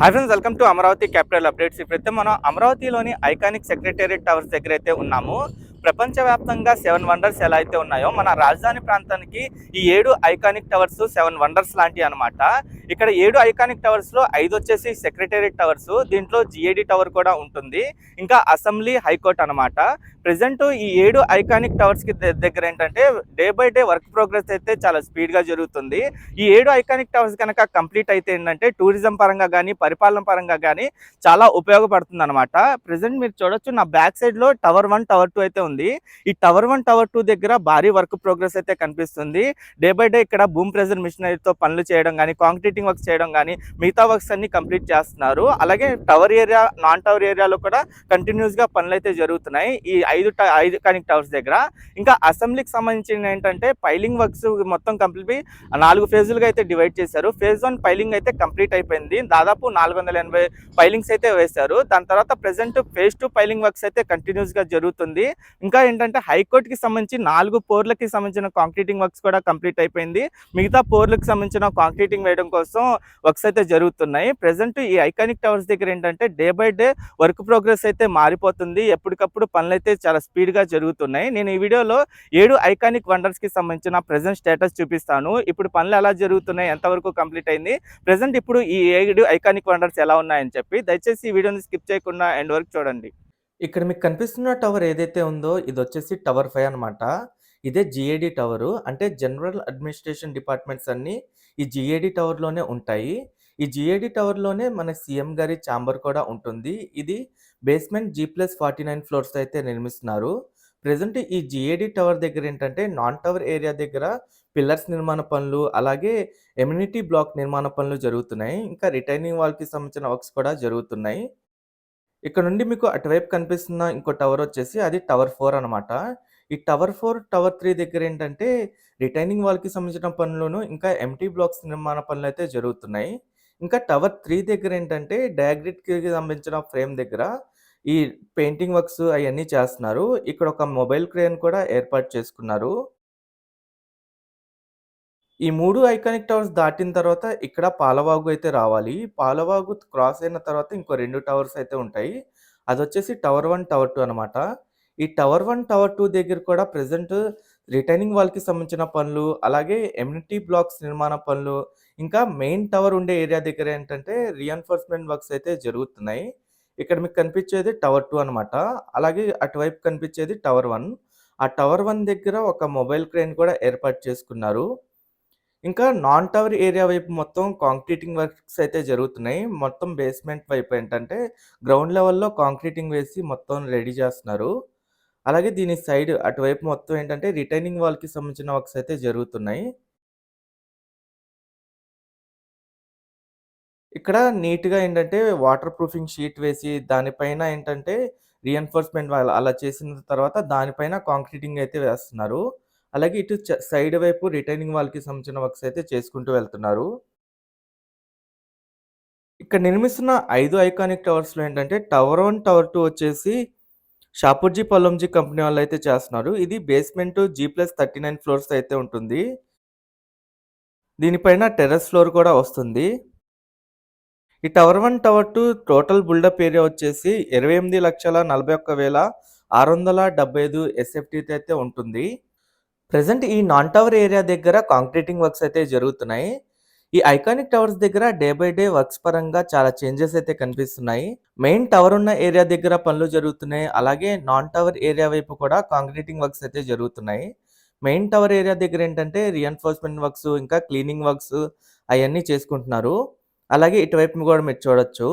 Hi friends welcome to Amaravati capital updates ఇప్పుడైతే మనం అమరావతిలోని ఐకానిక్ సెక్రటేరియట్ టవర్స్ దగ్గర అయితే ఉన్నాము. ప్రపంచవ్యాప్తంగా సెవెన్ వండర్స్ ఎలా అయితే ఉన్నాయో మన రాజధాని ప్రాంతానికి ఈ ఏడు ఐకానిక్ టవర్స్ సెవెన్ వండర్స్ లాంటివి అనమాట ఇక్కడ ఏడు ఐకానిక్ టవర్స్లో ఐదు వచ్చేసి సెక్రటేరియట్ టవర్స్ దీంట్లో జిఏడి టవర్ కూడా ఉంటుంది. ఇంకా అసెంబ్లీ హైకోర్టు అనమాట ప్రజెంట్ ఈ ఏడు ఐకానిక్ టవర్స్కి దగ్గర ఏంటంటే day by day work progress అయితే చాలా స్పీడ్గా జరుగుతుంది. ఈ ఏడు ఐకానిక్ టవర్స్ కనుక కంప్లీట్ అయితే ఏంటంటే టూరిజం పరంగా కానీ పరిపాలన పరంగా కానీ చాలా ఉపయోగపడుతుంది అనమాట ప్రజెంట్ మీరు చూడొచ్చు నా బ్యాక్ సైడ్లో టవర్ వన్ టవర్ టూ అయితే ఉంది ఈ టవర్ వన్ టవర్ టూ దగ్గర భారీ వర్క్ ప్రోగ్రెస్ అయితే కనిపిస్తుంది. డే బై డే ఇక్కడ భూమ్ ప్రెజర్ మిషనరీతో పనులు చేయడం కానీ కాంక్రీటింగ్ వర్క్స్ చేయడం కానీ మిగతా వర్క్స్ అన్ని కంప్లీట్ చేస్తున్నారు. అలాగే టవర్ ఏరియా నాన్ టవర్ ఏరియాలో కూడా కంటిన్యూస్గా పనులు అయితే జరుగుతున్నాయి. ఈ ఐదు ట- ఐదు కనెక్ట్ టవర్స్ దగ్గర. ఇంకా అసెంబ్లీకి సంబంధించిన ఏంటంటే పైలింగ్ వర్క్స్ మొత్తం కంప్లీట్ నాలుగు ఫేజులుగా అయితే డివైడ్ చేశారు. ఫేజ్ వన్ పైలింగ్ అయితే కంప్లీట్ అయిపోయింది. దాదాపు నాలుగు వందల ఎనభై పైలింగ్స్ అయితే వేశారు. దాని తర్వాత present phase two piling works అయితే కంటిన్యూస్గా జరుగుతుంది. ఇంకా ఏంటంటే హైకోర్టుకి సంబంధించి నాలుగు పోర్లకి సంబంధించిన కాంక్రీటింగ్ వర్క్స్ కూడా కంప్లీట్ అయిపోయింది. మిగతా పోర్లకు సంబంధించిన కాంక్రీటింగ్ వేయడం కోసం వర్క్స్ అయితే జరుగుతున్నాయి. ప్రెసెంట్ ఈ ఐకానిక్ టవర్స్ దగ్గర ఏంటంటే day by day work progress అయితే మారిపోతుంది. ఎప్పటికప్పుడు పనులు అయితే చాలా స్పీడ్గా జరుగుతున్నాయి. నేను ఈ వీడియోలో ఏడు ఐకానిక్ వండర్స్కి సంబంధించిన ప్రజెంట్ స్టేటస్ చూపిస్తాను. ఇప్పుడు పనులు ఎలా జరుగుతున్నాయి? ఎంతవరకు కంప్లీట్ అయింది? ప్రెసెంట్ ఇప్పుడు ఈ ఏడు ఐకానిక్ వండర్స్ ఎలా ఉన్నాయని చెప్పి దయచేసి ఈ వీడియోని స్కిప్ చేయకుండా ఎండ్ వరకు చూడండి. ఇక్కడ మీకు కనిపిస్తున్న టవర్ ఏదైతే ఉందో ఇది వచ్చేసి టవర్ ఫైవ్ అనమాట ఇదే జిఏడి టవరు. అంటే జనరల్ అడ్మినిస్ట్రేషన్ డిపార్ట్మెంట్స్ అన్నీ ఈ జిఏడి టవర్లోనే ఉంటాయి. ఈ జిఏడి టవర్లోనే మన సీఎం గారి ఛాంబర్ కూడా ఉంటుంది. ఇది basement G plus forty nine floors అయితే నిర్మిస్తున్నారు. ప్రజెంట్ ఈ జిఏడి టవర్ దగ్గర ఏంటంటే నాన్ టవర్ ఏరియా దగ్గర పిల్లర్స్ నిర్మాణ పనులు అలాగే ఎమ్యూనిటీ బ్లాక్ నిర్మాణ పనులు జరుగుతున్నాయి. ఇంకా రిటైనింగ్ వాల్కి సంబంధించిన వర్క్స్ కూడా జరుగుతున్నాయి. ఇక్కడ నుండి మీకు అటువైపు కనిపిస్తున్న ఇంకో టవర్ వచ్చేసి అది టవర్ ఫోర్ అనమాట ఈ టవర్ ఫోర్ టవర్ త్రీ దగ్గర ఏంటంటే రిటైనింగ్ వాల్కి సంబంధించిన పనులను ఇంకా ఎంటీ బ్లాక్స్ నిర్మాణ పనులు అయితే జరుగుతున్నాయి. ఇంకా టవర్ త్రీ దగ్గర ఏంటంటే డయాగ్రిట్కి సంబంధించిన ఫ్రేమ్ దగ్గర ఈ పెయింటింగ్ వర్క్స్ అవన్నీ చేస్తున్నారు. ఇక్కడ ఒక మొబైల్ క్రేన్ కూడా ఏర్పాటు చేసుకున్నారు. ఈ మూడు ఐకానిక్ టవర్స్ దాటిన తర్వాత ఇక్కడ పాలవాగు అయితే రావాలి. పాలవాగు క్రాస్ అయిన తర్వాత ఇంకో రెండు టవర్స్ అయితే ఉంటాయి. అది వచ్చేసి టవర్ వన్ టవర్ టూ అనమాట ఈ టవర్ వన్ టవర్ టూ దగ్గర కూడా ప్రజెంట్ రిటైనింగ్ వాళ్ళకి సంబంధించిన పనులు అలాగే ఎమ్యూనిటీ బ్లాక్స్ నిర్మాణ పనులు ఇంకా మెయిన్ టవర్ ఉండే ఏరియా దగ్గర ఏంటంటే రీఎన్ఫోర్స్మెంట్ వర్క్స్ అయితే జరుగుతున్నాయి. ఇక్కడ మీకు కనిపించేది టవర్ టూ అనమాట అలాగే అటువైపు కనిపించేది టవర్ వన్. ఆ టవర్ వన్ దగ్గర ఒక మొబైల్ క్రేన్ కూడా ఏర్పాటు చేసుకున్నారు. ఇంకా నాన్ టవర్ ఏరియా వైపు మొత్తం కాంక్రీటింగ్ వర్క్స్ అయితే జరుగుతున్నాయి. మొత్తం బేస్మెంట్ వైపు ఏంటంటే గ్రౌండ్ లెవెల్లో కాంక్రీటింగ్ వేసి మొత్తం రెడీ చేస్తున్నారు. అలాగే దీని సైడ్ అటువైపు మొత్తం ఏంటంటే రిటైనింగ్ వాల్కి సంబంధించిన వర్క్స్ అయితే జరుగుతున్నాయి. ఇక్కడ నీట్గా ఏంటంటే వాటర్ ప్రూఫింగ్ షీట్ వేసి దానిపైన ఏంటంటే రీఎన్ఫోర్స్మెంట్ అలా చేసిన తర్వాత దానిపైన కాంక్రీటింగ్ అయితే వేస్తున్నారు. అలాగే ఇటు సైడ్ వైపు రిటైనింగ్ వాళ్ళకి సంబంధించిన వర్క్స్ అయితే చేసుకుంటూ వెళ్తున్నారు. ఇక్కడ నిర్మిస్తున్న ఐదు ఐకానిక్ టవర్స్లో ఏంటంటే టవర్ వన్ టవర్ టూ వచ్చేసి షాపూర్జీ పొలంజీ కంపెనీ వాళ్ళు అయితే చేస్తున్నారు. ఇది basement G plus thirty nine floors అయితే ఉంటుంది. దీనిపైన టెర్రస్ ఫ్లోర్ కూడా వస్తుంది. ఈ tower one tower two total built up area వచ్చేసి ఇరవై ఎనిమిది లక్షల నలభై ఒక్క వేల ఆరు వందల డెబ్బై ఐదు ఎస్ఎఫ్టీతో అయితే ఉంటుంది. ప్రజెంట్ ఈ నాన్ టవర్ ఏరియా దగ్గర కాంక్రీటింగ్ వర్క్స్ అయితే జరుగుతున్నాయి. ఈ ఐకానిక్ టవర్స్ దగ్గర డే బై డే వర్క్స్ పరంగా చాలా చేంజెస్ అయితే కనిపిస్తున్నాయి. మెయిన్ టవర్ ఉన్న ఏరియా దగ్గర పనులు జరుగుతున్నాయి. అలాగే నాన్ టవర్ ఏరియా వైపు కూడా కాంక్రీటింగ్ వర్క్స్ అయితే జరుగుతున్నాయి. మెయిన్ టవర్ ఏరియా దగ్గర ఏంటంటే రిఎన్ఫోర్స్మెంట్ వర్క్స్ ఇంకా క్లీనింగ్ వర్క్స్ అవన్నీ చేసుకుంటున్నారు. అలాగే ఇటువైపు కూడా మీరు చూడొచ్చు.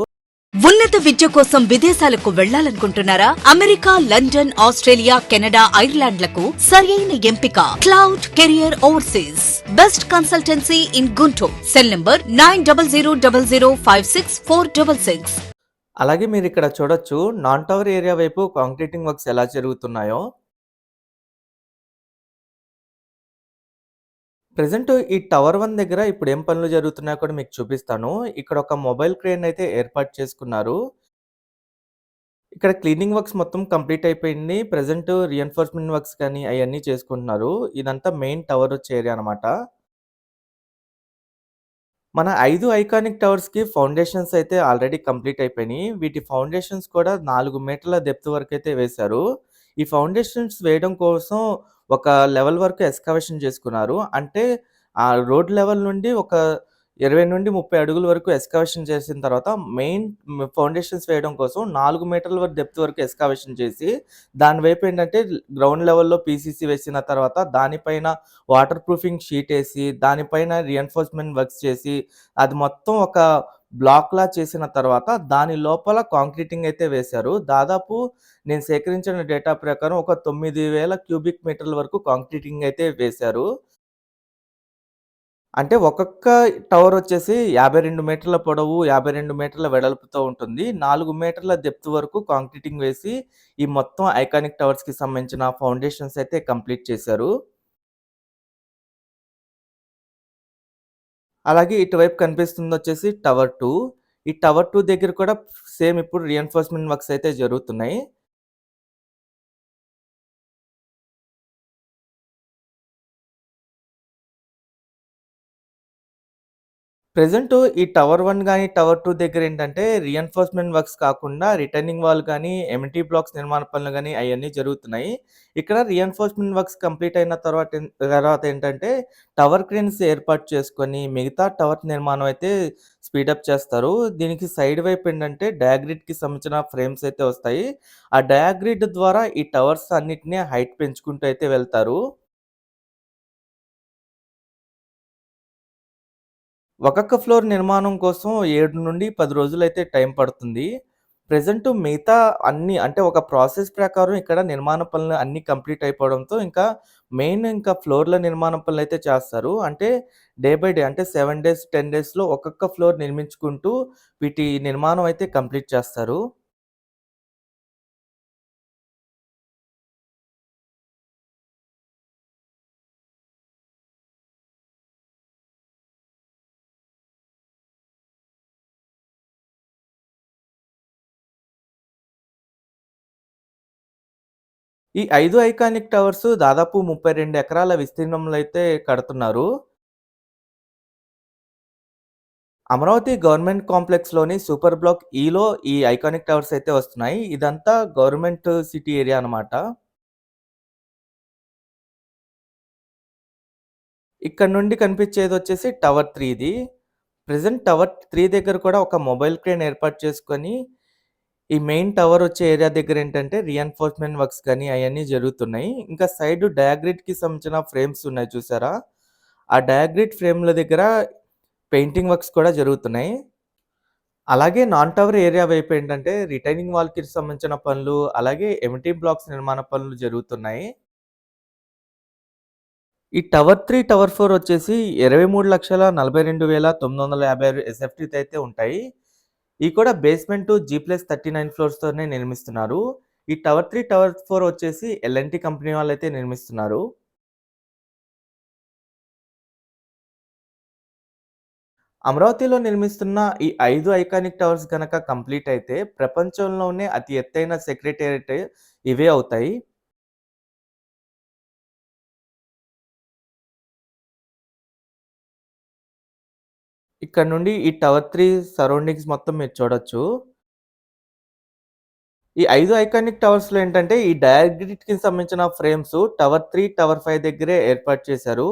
ఉన్నత విద్య కోసం విదేశాలకు వెళ్ళాలనుకుంటున్నారా? అమెరికా లండన్ ఆస్ట్రేలియా కెనడా ఐర్లాండ్లకు సరియైన ఎంపిక. Cloud career overseas. Best consultancy in Guntur. Cell number nine double zero double zero five six four double six. అలాగే మీరు ఇక్కడ చూడొచ్చు నాన్ టవర్ ఏరియా వైపు కాంక్రీటింగ్ వర్క్స్ ఎలా జరుగుతున్నాయో. ప్రెజెంట్ ఈ టవర్ వన్ దగ్గర ఇప్పుడు ఏం పనులు జరుగుతున్నాయో కూడా మీకు చూపిస్తాను. ఇక్కడ ఒక మొబైల్ క్రేన్ అయితే ఏర్పాటు చేసుకున్నారు. ఇక్కడ క్లీనింగ్ వర్క్స్ మొత్తం కంప్లీట్ అయిపోయింది. ప్రెజెంట్ రీఎన్ఫోర్స్‌మెంట్ వర్క్స్ కానీ అవన్నీ చేసుకుంటున్నారు. ఇదంతా మెయిన్ టవర్ వచ్చే ఏరియా అనమాట. మన ఐదు ఐకానిక్ టవర్స్‌కి ఫౌండేషన్స్ అయితే ఆల్రెడీ కంప్లీట్ అయిపోయినాయి. వీటి ఫౌండేషన్స్ కూడా నాలుగు మీటర్ల డెప్త్ అయితే వేశారు. ఈ ఫౌండేషన్స్ వేయడం కోసం ఒక లెవెల్ వరకు ఎస్కవేషన్ చేసుకున్నారు. అంటే ఆ రోడ్ లెవెల్ నుండి ఒక 20-30 అడుగుల వరకు ఎస్కవేషన్ చేసిన తర్వాత మెయిన్ ఫౌండేషన్స్ వేయడం కోసం నాలుగు మీటర్ల వరకు డెప్త్ వరకు ఎస్కవేషన్ చేసి దాని వైపు ఏంటంటే గ్రౌండ్ లెవెల్‌లో పీసీసీ వేసిన తర్వాత దానిపైన వాటర్ ప్రూఫింగ్ షీట్ వేసి దానిపైన రీఎన్ఫోర్స్‌మెంట్ వర్క్స్ చేసి అది మొత్తం ఒక బ్లాక్‌లా చేసిన తర్వాత దాని లోపల కాంక్రీటింగ్ అయితే వేశారు. దాదాపు నేను సేకరించిన డేటా ప్రకారం ఒక 9000 క్యూబిక్ మీటర్ల వరకు కాంక్రీటింగ్ అయితే వేశారు. అంటే ఒక్కొక్క టవర్ వచ్చేసి 52 మీటర్ల పొడవు, 52 మీటర్ల వెడల్పుతో ఉంటుంది. నాలుగు మీటర్ల డెప్త్ వరకు కాంక్రీటింగ్ వేసి ఈ మొత్తం ఐకానిక్ టవర్స్‌కి సంబంధించిన ఫౌండేషన్స్ అయితే కంప్లీట్ చేశారు. అలాగే ఇటువైపు కనిపిస్తుంది వచ్చేసి టవర్ టూ ఈ టవర్ టూ దగ్గర కూడా సేమ్ ఇప్పుడు రీఎన్ఫోర్స్‌మెంట్ వర్క్స్ అయితే జరుగుతున్నాయి. ప్రెజెంట్ ఈ టవర్ వన్ కానీ టవర్ టూ దగ్గర ఏంటంటే రీఎన్ఫోర్స్‌మెంట్ వర్క్స్ కాకుండా రిటర్నింగ్ వాల్ కానీ ఎంటీ బ్లాక్స్ నిర్మాణ పనులు కానీ అవన్నీ జరుగుతున్నాయి. ఇక్కడ రీఎన్ఫోర్స్‌మెంట్ వర్క్స్ కంప్లీట్ అయిన తర్వాత తర్వాత ఏంటంటే టవర్ క్రేన్స్ ఏర్పాటు చేసుకొని మిగతా టవర్ నిర్మాణం అయితే స్పీడప్ చేస్తారు. దీనికి సైడ్ వైపు ఏంటంటే డయాగ్రిడ్‌కి సంబంధించిన ఫ్రేమ్స్ అయితే వస్తాయి. ఆ డయాగ్రిడ్ ద్వారా ఈ టవర్స్ అన్నిటిని హైట్ పెంచుకుంటూ అయితే వెళ్తారు. ఒక్కొక్క ఫ్లోర్ నిర్మాణం కోసం 7-10 రోజులైతే టైం పడుతుంది. ప్రజెంట్ మిగతా అన్ని అంటే ఒక ప్రాసెస్ ప్రకారం ఇక్కడ నిర్మాణ పనులు అన్నీ కంప్లీట్ అయిపోవడంతో ఇంకా మెయిన్ ఇంకా ఫ్లోర్‌ల నిర్మాణ పనులు అయితే చేస్తారు. అంటే డే బై డే అంటే సెవెన్ డేస్, 10 డేస్‌లో ఒక్కొక్క ఫ్లోర్ నిర్మించుకుంటూ వీటి నిర్మాణం అయితే కంప్లీట్ చేస్తారు. ఈ ఐదు ఐకానిక్ టవర్స్ దాదాపు 32 ఎకరాల విస్తీర్ణంలో అయితే కడుతున్నారు. అమరావతి గవర్నమెంట్ కాంప్లెక్స్‌లోని సూపర్ బ్లాక్ ఈలో ఈ ఐకానిక్ టవర్స్ అయితే వస్తున్నాయి. ఇదంతా గవర్నమెంట్ సిటీ ఏరియా అనమాట. ఇక్కడ నుండి కనిపించేది వచ్చేసి టవర్ త్రీది ప్రజెంట్ టవర్ త్రీ దగ్గర కూడా ఒక మొబైల్ క్రేన్ ఏర్పాటు చేసుకొని ఈ మెయిన్ టవర్ వచ్చే ఏరియా దగ్గర ఏంటంటే రీఎన్ఫోర్స్‌మెంట్ వర్క్స్ కానీ అవన్నీ జరుగుతున్నాయి. ఇంకా సైడ్ డయాగ్రిడ్‌కి సంబంధించిన ఫ్రేమ్స్ ఉన్నాయి చూసారా? ఆ డయాగ్రిడ్ ఫ్రేమ్‌ల దగ్గర పెయింటింగ్ వర్క్స్ కూడా జరుగుతున్నాయి. అలాగే నాన్ టవర్ ఏరియా వైపు ఏంటంటే రిటైనింగ్ వాల్‌కి సంబంధించిన పనులు, అలాగే ఎంటీ బ్లాక్స్ నిర్మాణ పనులు జరుగుతున్నాయి. ఈ టవర్ త్రీ టవర్ ఫోర్ వచ్చేసి 23,42,956 ఎస్ఎఫ్‌టీతో అయితే ఉంటాయి. ఈ కూడా బేస్మెంట్ జీ+39 ఫ్లోర్స్‌తోనే నిర్మిస్తున్నారు. ఈ టవర్ త్రీ టవర్ ఫోర్ వచ్చేసి ఎల్ఎన్టీ కంపెనీ వాళ్ళైతే నిర్మిస్తున్నారు. అమరావతిలో నిర్మిస్తున్న ఈ ఐదు ఐకానిక్ టవర్స్ గనక కంప్లీట్ అయితే ప్రపంచంలోనే అతి ఎత్తైన సెక్రటేరియట్ ఇవే అవుతాయి. ఇక్కడ నుండి ఈ టవర్ 3 సరౌండింగ్స్ మొత్తం మీరు చూడొచ్చు. ఈ 5 ఐకానిక్ టవర్స్‌లో ఏంటంటే ఈ డయాగ్రిడ్‌కి సంబంధించిన ఫ్రేమ్స్ టవర్ 3, టవర్ 5 దగ్గరే ఏర్పాటు చేశారు.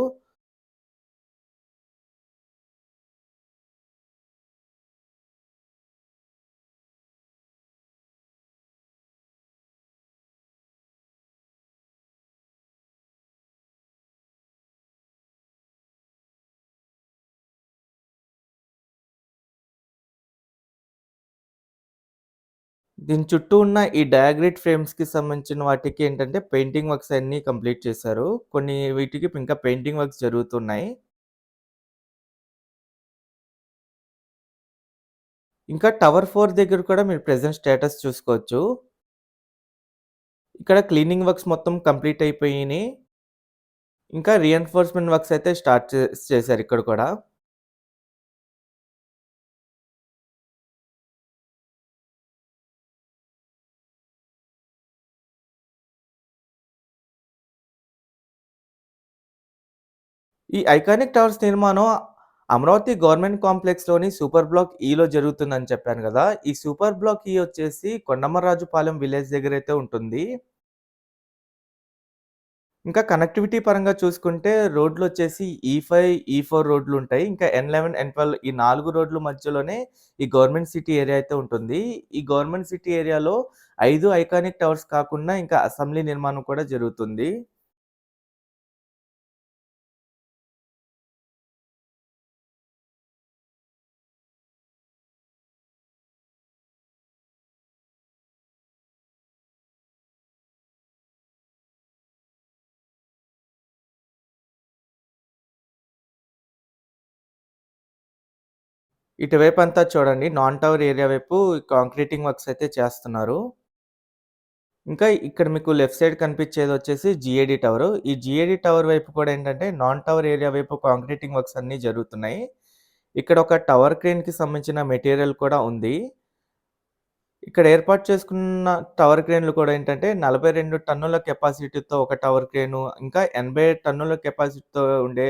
దీని చుట్టూ ఉన్న ఈ డయాగ్రిడ్ ఫ్రేమ్స్‌కి సంబంధించిన వాటికి ఏంటంటే పెయింటింగ్ వర్క్స్ అన్నీ కంప్లీట్ చేశారు. కొన్ని వీటికి ఇంకా పెయింటింగ్ వర్క్స్ జరుగుతున్నాయి. ఇంకా టవర్ ఫోర్ దగ్గర కూడా మీరు ప్రెజెంట్ స్టేటస్ చూసుకోవచ్చు. ఇక్కడ క్లీనింగ్ వర్క్స్ మొత్తం కంప్లీట్ అయిపోయినాయి ఇంకా రీఎన్ఫోర్స్‌మెంట్ వర్క్స్ అయితే స్టార్ట్ చేశారు ఇక్కడ కూడా. ఈ ఐకానిక్ టవర్స్ నిర్మాణం అమరావతి గవర్నమెంట్ కాంప్లెక్స్‌లోని సూపర్ బ్లాక్ e ఈలో జరుగుతుందని చెప్పాను కదా ఈ సూపర్ బ్లాక్ ఈ వచ్చేసి కొండమరాజుపాలెం విలేజ్ దగ్గర అయితే ఉంటుంది. ఇంకా కనెక్టివిటీ పరంగా చూసుకుంటే రోడ్లు వచ్చేసి ఈ ఫైవ్ ఈ ఫోర్ రోడ్లు ఉంటాయి ఇంకా ఎన్11, ఎన్12 ఈ నాలుగు రోడ్ల మధ్యలోనే ఈ గవర్నమెంట్ సిటీ ఏరియా అయితే ఉంటుంది. ఈ గవర్నమెంట్ సిటీ ఏరియాలో ఐదు ఐకానిక్ టవర్స్ కాకుండా ఇంకా అసెంబ్లీ నిర్మాణం కూడా జరుగుతుంది. ఇటువైపంతా చూడండి నాన్ టవర్ ఏరియా వైపు కాంక్రీటింగ్ వర్క్స్ అయితే చేస్తున్నారు. ఇంకా ఇక్కడ మీకు లెఫ్ట్ సైడ్ కనిపించేది వచ్చేసి జిఏడి టవర్ ఈ జిఏడి టవర్ వైపు కూడా ఏంటంటే నాన్ టవర్ ఏరియా వైపు కాంక్రీటింగ్ వర్క్స్ అన్నీ జరుగుతున్నాయి. ఇక్కడ ఒక టవర్ క్రేన్‌కి సంబంధించిన మెటీరియల్ కూడా ఉంది. ఇక్కడ ఏర్పాటు చేసుకున్న టవర్ క్రేన్‌లు కూడా ఏంటంటే 42 టన్నుల కెపాసిటీతో ఒక టవర్ క్రేను, ఇంకా 80 టన్నుల కెపాసిటీతో ఉండే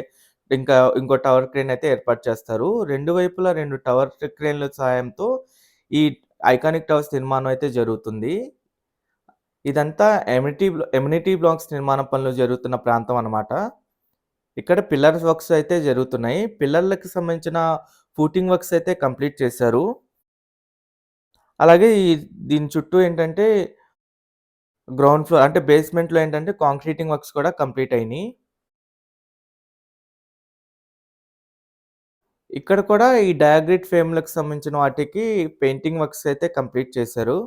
ఇంకా ఇంకో టవర్ క్రేన్ అయితే ఏర్పాటు చేస్తారు. రెండు వైపులా రెండు టవర్ క్రేన్‌ల సహాయంతో ఈ ఐకానిక్ టవర్స్ నిర్మాణం అయితే జరుగుతుంది. ఇదంతా ఎమ్యూనిటీ ఎమ్యూనిటీ బ్లాక్స్ నిర్మాణ పనులు జరుగుతున్న ప్రాంతం అనమాట ఇక్కడ పిల్లర్స్ వర్క్స్ అయితే జరుగుతున్నాయి. పిల్లర్లకు సంబంధించిన ఫూటింగ్ వర్క్స్ అయితే కంప్లీట్ చేశారు. అలాగే ఈ దీని చుట్టూ ఏంటంటే గ్రౌండ్ ఫ్లోర్ అంటే బేస్‌మెంట్‌లో ఏంటంటే కాంక్రీటింగ్ వర్క్స్ కూడా కంప్లీట్ అయినాయి ఇక్కడ కూడా ఈ డయాగ్రిడ్ ఫ్రేమ్‌లకు సంబంధించిన వాటికి పెయింటింగ్ వర్క్స్ అయితే కంప్లీట్ చేశారు.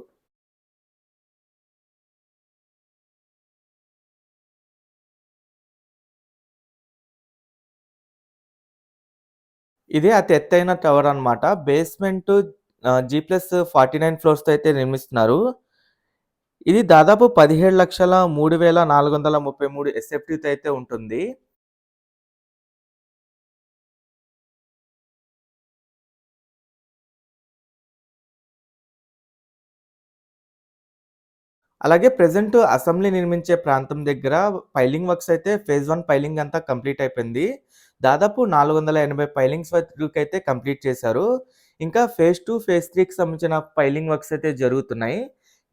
ఇది అతి ఎత్తైన టవర్ అన్నమాట. బేస్‌మెంటు ఆహ్, జీ+49 ఫ్లోర్స్‌తో అయితే నిర్మిస్తున్నారు. ఇది దాదాపు 17,03,433 ఎస్ఎఫ్‌టీతో అయితే ఉంటుంది. అలాగే ప్రజెంట్ అసెంబ్లీ నిర్మించే ప్రాంతం దగ్గర పైలింగ్ వర్క్స్ అయితే ఫేజ్ వన్ పైలింగ్ అంతా కంప్లీట్ అయిపోయింది. దాదాపు 480 పైలింగ్స్ అయితే కంప్లీట్ చేశారు. ఇంకా ఫేజ్ టూ ఫేజ్ త్రీకి సంబంధించిన పైలింగ్ వర్క్స్ అయితే జరుగుతున్నాయి.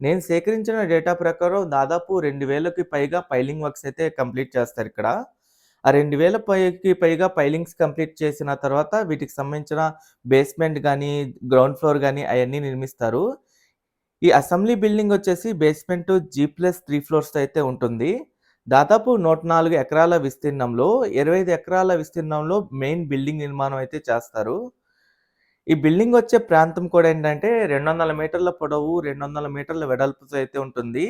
నేను సేకరించిన డేటా ప్రకారం దాదాపు 2000కి పైగా పైలింగ్ వర్క్స్ అయితే కంప్లీట్ చేస్తారు ఇక్కడ ఆ 2000 పైకి పైగా పైలింగ్స్ కంప్లీట్ చేసిన తర్వాత వీటికి సంబంధించిన బేస్‌మెంట్ కానీ గ్రౌండ్ ఫ్లోర్ కానీ అవన్నీ నిర్మిస్తారు. ఈ అసెంబ్లీ బిల్డింగ్ వచ్చేసి బేస్మెంట్ జీ ప్లస్ త్రీ ఫ్లోర్స్‌తో అయితే ఉంటుంది. దాదాపు 104 ఎకరాల విస్తీర్ణంలో 25 ఎకరాల విస్తీర్ణంలో మెయిన్ బిల్డింగ్ నిర్మాణం అయితే చేస్తారు. ఈ బిల్డింగ్ వచ్చే ప్రాంతం కూడా ఏంటంటే 200 మీటర్ల పొడవు, 200 మీటర్ల వెడల్పుతో అయితే ఉంటుంది.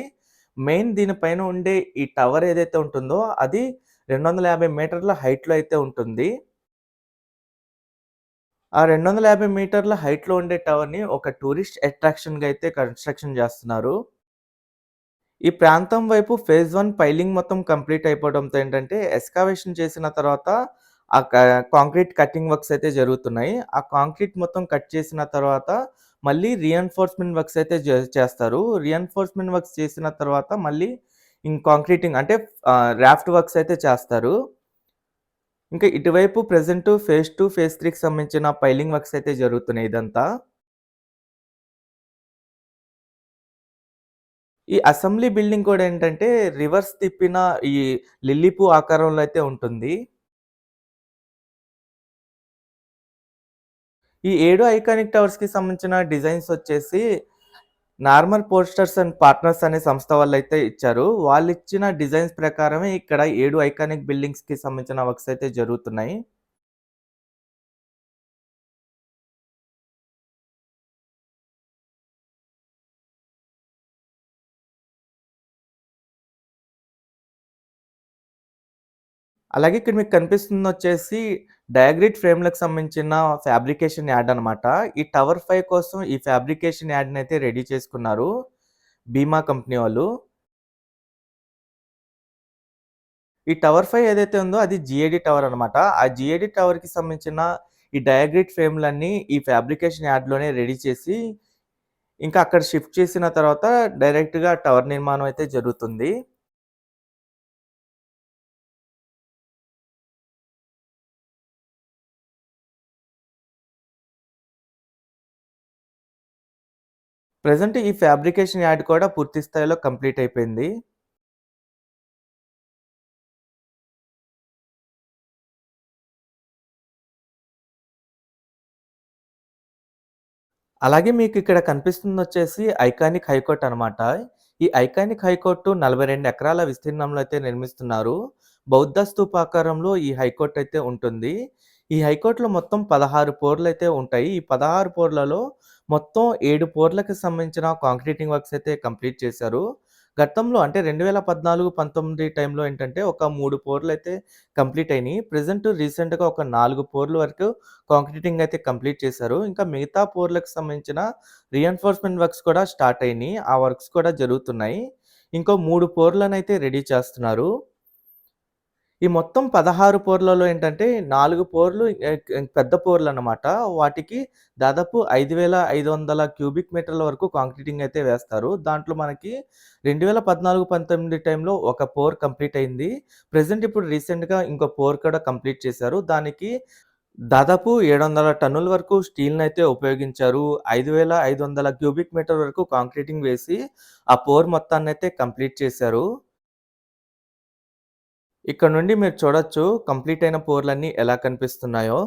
మెయిన్ దీనిపైన ఉండే ఈ టవర్ ఏదైతే ఉంటుందో అది 250 మీటర్ల హైట్‌లో అయితే ఉంటుంది. ఆ 250 మీటర్ల హైట్‌లో ఉండే టవర్‌ని ఒక టూరిస్ట్ అట్రాక్షన్‌గా అయితే కన్‌స్ట్రక్షన్ చేస్తున్నారు. ఈ ప్రాంతం వైపు ఫేజ్ వన్ పైలింగ్ మొత్తం కంప్లీట్ అయిపోవడంతో ఏంటంటే ఎస్కావేషన్ చేసిన తర్వాత ఆ కాంక్రీట్ కటింగ్ వర్క్స్ అయితే జరుగుతున్నాయి. ఆ కాంక్రీట్ మొత్తం కట్ చేసిన తర్వాత మళ్ళీ రీఎన్ఫోర్స్‌మెంట్ వర్క్స్ అయితే చేస్తారు. రీఎన్ఫోర్స్‌మెంట్ వర్క్స్ చేసిన తర్వాత మళ్ళీ ఇంకాంక్రీటింగ్ అంటే రాఫ్ట్ వర్క్స్ అయితే చేస్తారు. ఇంకా ఇటువైపు ప్రజెంట్ ఫేజ్ టూ ఫేజ్ త్రీకి సంబంధించిన పైలింగ్ వర్క్స్ అయితే జరుగుతున్నాయి ఇదంతా. ఈ అసెంబ్లీ బిల్డింగ్ కూడా ఏంటంటే రివర్స్ తిప్పిన ఈ లిల్లీ ఆకారంలో అయితే ఉంటుంది. ఈ ఏడు ఐకానిక్ టవర్స్‌కి సంబంధించిన డిజైన్స్ వచ్చేసి నార్మల్ పోస్టర్స్ అండ్ పార్ట్నర్స్ అనే సంస్థ వాళ్ళైతే ఇచ్చారు. వాళ్ళు ఇచ్చిన డిజైన్స్ ప్రకారమే ఇక్కడ ఏడు ఐకానిక్ బిల్డింగ్స్‌కి సంబంధించిన వర్క్స్ అయితే జరుగుతున్నాయి. అలాగే ఇక్కడ మీకు కనిపిస్తుంది వచ్చేసి డయాగ్రిడ్ ఫ్రేమ్‌లకు సంబంధించిన ఫ్యాబ్రికేషన్ యాడ్ అనమాట. ఈ టవర్ ఫైవ్ కోసం ఈ ఫ్యాబ్రికేషన్ యాడ్ని అయితే రెడీ చేసుకున్నారు. బీమా కంపెనీ వాళ్ళు. ఈ టవర్ ఫైవ్ ఏదైతే ఉందో అది జీఏడీ టవర్ అనమాట. ఆ జిఏడి టవర్‌కి సంబంధించిన ఈ డయాగ్రిడ్ ఫ్రేమ్‌లన్నీ ఈ ఫ్యాబ్రికేషన్ యాడ్‌లోనే రెడీ చేసి, ఇంకా అక్కడ షిఫ్ట్ చేసిన తర్వాత డైరెక్ట్‌గా టవర్ నిర్మాణం అయితే జరుగుతుంది. ప్రజెంట్ ఈ ఫ్యాబ్రికేషన్ యాడ్ కూడా పూర్తి స్థాయిలో కంప్లీట్ అయిపోయింది. అలాగే మీకు ఇక్కడ కనిపిస్తుంది వచ్చేసి ఐకానిక్ హైకోర్ట్ అనమాట. ఈ ఐకానిక్ హైకోర్టు 42 ఎకరాల విస్తీర్ణంలో అయితే నిర్మిస్తున్నారు. బౌద్ధ స్థూపాకారంలో ఈ హైకోర్ట్ అయితే ఉంటుంది. ఈ హైకోర్టులో మొత్తం పదహారు పోర్లు అయితే ఉంటాయి. ఈ 16 పోర్లలో మొత్తం ఏడు పోర్లకు సంబంధించిన కాంక్రీటింగ్ వర్క్స్ అయితే కంప్లీట్ చేశారు. గతంలో అంటే 2014, 19 టైంలో ఏంటంటే ఒక మూడు పోర్లు అయితే కంప్లీట్ అయినాయి ప్రెజెంట్ రీసెంట్‌గా ఒక నాలుగు పోర్ల వరకు కాంక్రీటింగ్ అయితే కంప్లీట్ చేశారు. ఇంకా మిగతా పోర్లకు సంబంధించిన రీఎన్ఫోర్స్‌మెంట్ వర్క్స్ కూడా స్టార్ట్ అయినాయి ఆ వర్క్స్ కూడా జరుగుతున్నాయి. ఇంకో మూడు పోర్లను అయితే రెడీ చేస్తున్నారు. ఈ మొత్తం 16 పోర్లలో ఏంటంటే నాలుగు పోర్లు పెద్ద పోర్లు అనమాట వాటికి దాదాపు 5500 క్యూబిక్ మీటర్ల వరకు కాంక్రీటింగ్ అయితే వేస్తారు. దాంట్లో మనకి 2014, 19 టైంలో ఒక పోర్ కంప్లీట్ అయింది. ప్రెసెంట్ ఇప్పుడు రీసెంట్‌గా ఇంకో పోర్ కూడా కంప్లీట్ చేశారు. దానికి దాదాపు 700 టన్నుల వరకు స్టీల్ని అయితే ఉపయోగించారు. 5500 క్యూబిక్ మీటర్ వరకు కాంక్రీటింగ్ వేసి ఆ పోర్ మొత్తాన్ని అయితే కంప్లీట్ చేశారు. ఇక్కడ నుండి మీరు చూడొచ్చు కంప్లీట్ అయిన పోర్లన్నీ ఎలా కనిపిస్తున్నాయో.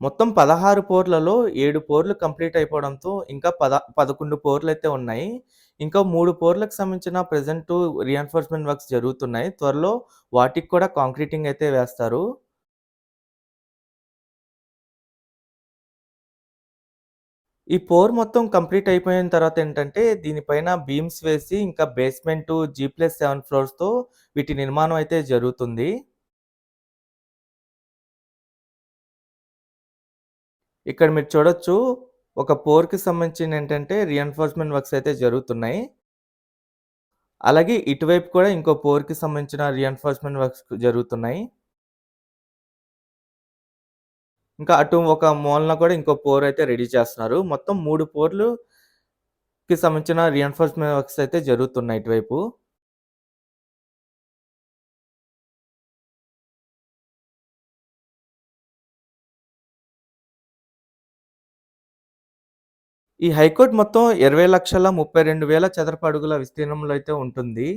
మొత్తం 16 పోర్లలో ఏడు పోర్లు కంప్లీట్ అయిపోవడంతో ఇంకా పద పదకొండు పోర్లు అయితే ఉన్నాయి. ఇంకా మూడు పోర్లకు సంబంధించిన ప్రజెంట్ రీఎన్ఫోర్స్‌మెంట్ వర్క్స్ జరుగుతున్నాయి. త్వరలో వాటికి కూడా కాంక్రీటింగ్ అయితే వేస్తారు. ఈ పోర్ మొత్తం కంప్లీట్ అయిపోయిన తర్వాత ఏంటంటే దీనిపైన బీమ్స్ వేసి ఇంకా బేస్మెంట్ జీ ప్లస్ సెవెన్ ఫ్లోర్స్‌తో వీటి నిర్మాణం అయితే జరుగుతుంది. ఇక్కడ మీరు చూడొచ్చు. ఒక పోర్‌కి సంబంధించిన ఏంటంటే రీఎన్ఫోర్స్‌మెంట్ వర్క్స్ అయితే జరుగుతున్నాయి. అలాగే ఇటువైపు కూడా ఇంకో పోర్‌కి సంబంధించిన రీఎన్ఫోర్స్‌మెంట్ వర్క్స్ జరుగుతున్నాయి. ఇంకా అటు ఒక మూలన కూడా ఇంకో పోర్ అయితే రెడీ చేస్తున్నారు. మొత్తం మూడు పోర్లుకి సంబంధించిన రీఎన్ఫోర్స్‌మెంట్ వర్క్స్ అయితే జరుగుతున్నాయి ఇటువైపు. ఈ హైకోర్టు మొత్తం 20,32,000 చదరపు అడుగుల విస్తీర్ణంలో అయితే ఉంటుంది.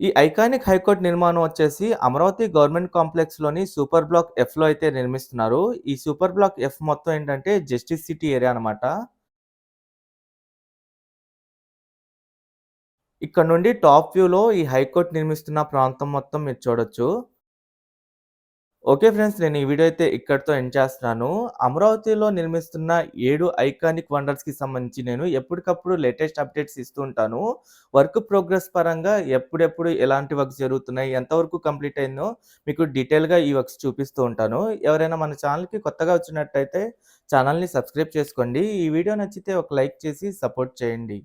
ఈ ఐకానిక్ హైకోర్ట్ నిర్మాణం వచ్చేసి అమరావతి గవర్నమెంట్ కాంప్లెక్స్‌లోని సూపర్ బ్లాక్ ఎఫ్‌లో అయితే నిర్మిస్తున్నారు. ఈ సూపర్ బ్లాక్ ఎఫ్ మొత్తం ఏంటంటే జస్టిస్ సిటీ ఏరియా అనమాట. ఇక్కడ నుండి టాప్ వ్యూలో ఈ హైకోర్టు నిర్మిస్తున్న ప్రాంతం మొత్తం మీరు చూడొచ్చు. Okay friends. నేను ఈ వీడియో అయితే ఇక్కడితో ఎండ్ చేస్తున్నాను. అమరావతిలో నిర్మిస్తున్న ఏడు ఐకానిక్ వండర్స్‌కి సంబంధించి నేను ఎప్పటికప్పుడు లేటెస్ట్ అప్డేట్స్ ఇస్తూ ఉంటాను. వర్క్ ప్రోగ్రెస్ పరంగా ఎప్పుడెప్పుడు ఎలాంటి వర్క్స్ జరుగుతున్నాయి, ఎంతవరకు కంప్లీట్ అయిందో మీకు డీటెయిల్‌గా ఈ వర్క్స్ చూపిస్తూ ఉంటాను. ఎవరైనా మన ఛానల్‌కి కొత్తగా వచ్చినట్టయితే ఛానల్‌ని సబ్స్క్రైబ్ చేసుకోండి. ఈ వీడియో నచ్చితే ఒక లైక్ చేసి సపోర్ట్ చేయండి.